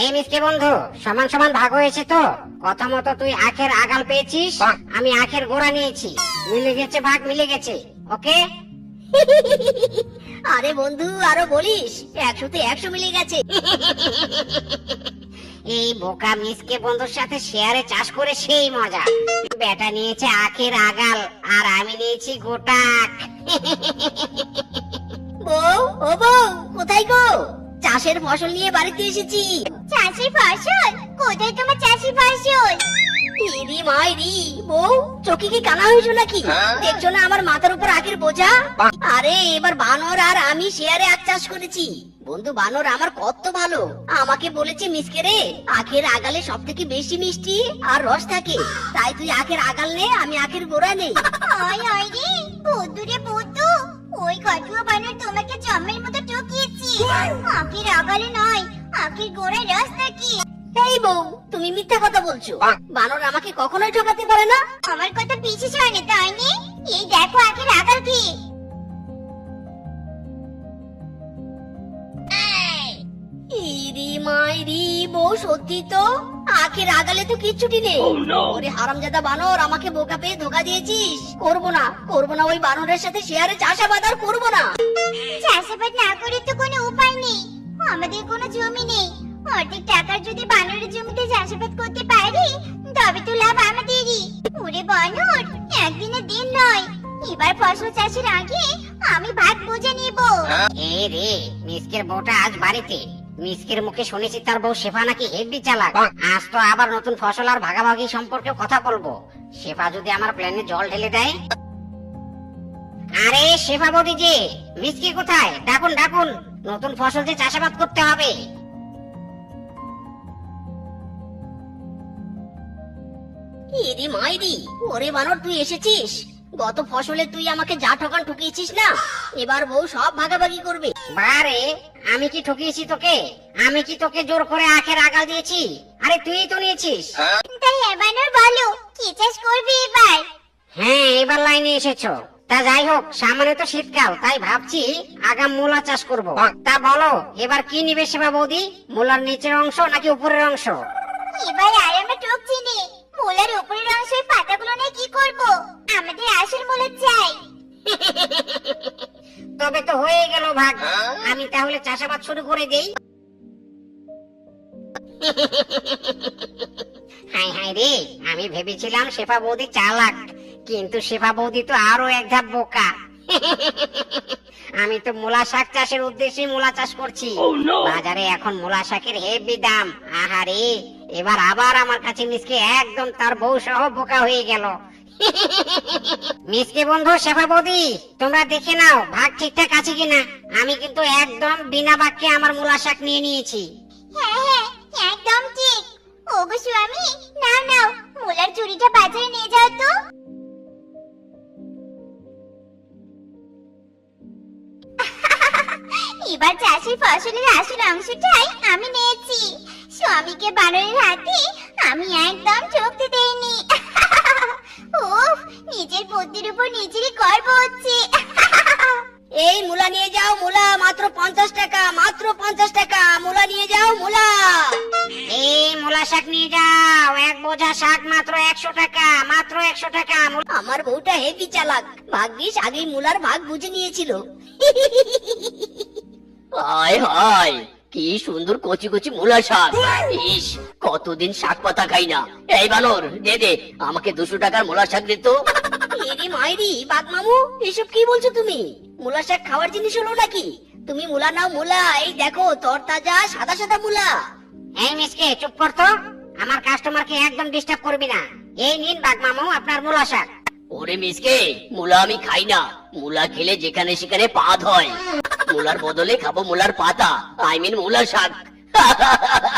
এই মিসকে বন্ধু সমান সমান ভাগ হয়েছে তো। কথা মতো তুই আখের আগাল পেয়েছিস আমি আখের গোড়া নিয়েছি। মিলে গেছে ভাগ মিলে গেছে ওকে? আরে বন্ধু আরও বলিস একশোতে একশো মিলে গেছে। এই বোকা মিসকে বন্ধুর সাথে শেয়ারে চাষ করে সেই মজা। বেটা নিয়েছে আখের আগাল আর আমি নিয়েছি গোটা আখ। বউ ও বউ কোথায় গো? চাষের ফসল নিয়ে বাড়িতে এসেছি। ফসল কোথায় তোমার চাষি ফসল ইরি মাইরি বউ চোখে কি কানা হয়েছো নাকি? দেখছ না আমার মাথার উপর আখের বোঝা? আরে এবার বানর আর আমি শেয়ারে আখ চাষ করেছি। বন্ধু বানর আমার কত ভালো। আমাকে বলেছে মিসকে রে আখের আগালে সব থেকে বেশি মিষ্টি আর রস থাকে। তাই তুই আখের আগাল নে আমি আখের গোড়া নেই। ওই ওই রে বুদ্ধু রে বুদ্ধু ওই কটুয়া বানর তোমাকে জম্মের মতো ঠকিয়েছি। আখের আগালে নয় আখের গোড়ায় রস নাকি? এই বউ তুমি মিথ্যা কথা বলছো। বানর আমাকে কখনোই ঠকাতে পারে না। আমার কথা বিশেষ হয়নি তাই নি? এই দেখো আখের কি। ইরি মাইরি বউ সত্যি তো? আখের আগালে তো কিচ্ছুটি নেই। ওরে হারামজাদা বানর আমাকে বোকা পেয়ে ধোকা দিয়েছিস। করব না করব না ওই বানরের সাথে শেয়ারে চাষাবাদ আর করব না। চাষাবাদ না করে অর্ধেক টাকার যদি বানরের জমিতে চাষাবাদ করতে পারি তবে তো লাভ আমাদেরই। ওরে বানর একদিনের দিন নয়। এবার ফসল চাষের আগে আমি ভাগ বুঝে নিব। এ রে মিসকের বউটা আজ বাড়িতে। মিসকের মুখে শুনেছি তার বউ শেফা নাকি হেভি চালাক। আজ তো আবার নতুন ফসল আর ভাগাভাগি সম্পর্কে কথা বলব। শেফা যদি আমার প্ল্যানে জল ঢেলে দেয়? আরে শেফা বৌদি যে মিসকে কোথায়? ডাকুন ডাকুন। নতুন ফসল যে চাষাবাদ করতে হবে। ইরি মাইরি ওরে বানর তুই এসেছিস? গত ফসলে তুই আমাকে যা ঠকান ঠকিয়েছিস না? এবার বউ সব ভাগাভাগি করবে। বারে আমি কি ঠকিয়েছি তোকে? আমি কি তোকে জোর করে আখের আগাল দিয়েছি? আরে তুই তো নিয়েছিস। তাই বলো কি চাষ করবে এবার? হ্যাঁ এবার লাইনে এসেছ। তা যাই হোক সামনে তো শীতকাল তাই ভাবছি আগাম মূলা চাষ করব। তা বলো এবার কি নিবে সেবা বৌদি? মূলার নিচের অংশ নাকি উপরের অংশ? এবার আর আমরা আমি তাহলে চাষাবাদ শুরু করে দেই। হাই হাই রে আমি ভেবেছিলাম শেফা বৌদি চালাক কিন্তু শেফা বৌদি তো আরও এক ধাপ বোকা। আমি তো মূলা শাক চাষের উদ্দেশ্যে মূলা চাষ করছি। বাজারে এখন মূলা শাকের হেভি দাম। আহারে এবার আবার আমার কাছে মিসকে একদম তার বউ সহ বোকা হয়ে গেল। মিসকে বন্ধু, শেফা তোমরা দেখে নাও ভাগ ঠিকঠাক আছে কিনা। আমি কিন্তু একদম বিনা বাক্যে আমার মূলা শাক নিয়ে নিয়েছি। হ্যাঁ হ্যাঁ একদম ঠিক। নাও মূলার চুরিটা বাজারে নিয়ে যাও তো। এবার চাষের ফসলের আসল অংশটাই আমি নিয়েছি। স্বামীকে বানরের হাতে একশো টাকা মাত্র একশো টাকা আমার বউটা হেভি চালাক। ভাগ্যিস আগেই মূলার ভাগ বুঝে নিয়েছিল। হায় হায় কি সুন্দর কচি কচি মূলা শাক। ইস কতদিন শাক পাতা খাই না। এই বানর দে দে আমাকে দুশো টাকার মূলা শাক দে তো। এরে মাইরি বাঘ মামু এসব কি বলছো তুমি? মূলা শাক খাওয়ার জিনিস হলো নাকি? তুমি মূলা নাও মূলা এই দেখো তরতাজা সাদা সাদা মূলা। এই মিসকে চুপ কর তো। আমার কাস্টমারকে একদম ডিস্টার্ব করবি না। এই নিন বাঘ আপনার মূলা শাক ওরে মিসকে, মূলা আমি খাই না। মূলা খেলে যেখানে সেখানে পাত হয়। মূলার বদলে খাব মূলার পাতা। আই মিন মূলা শাক।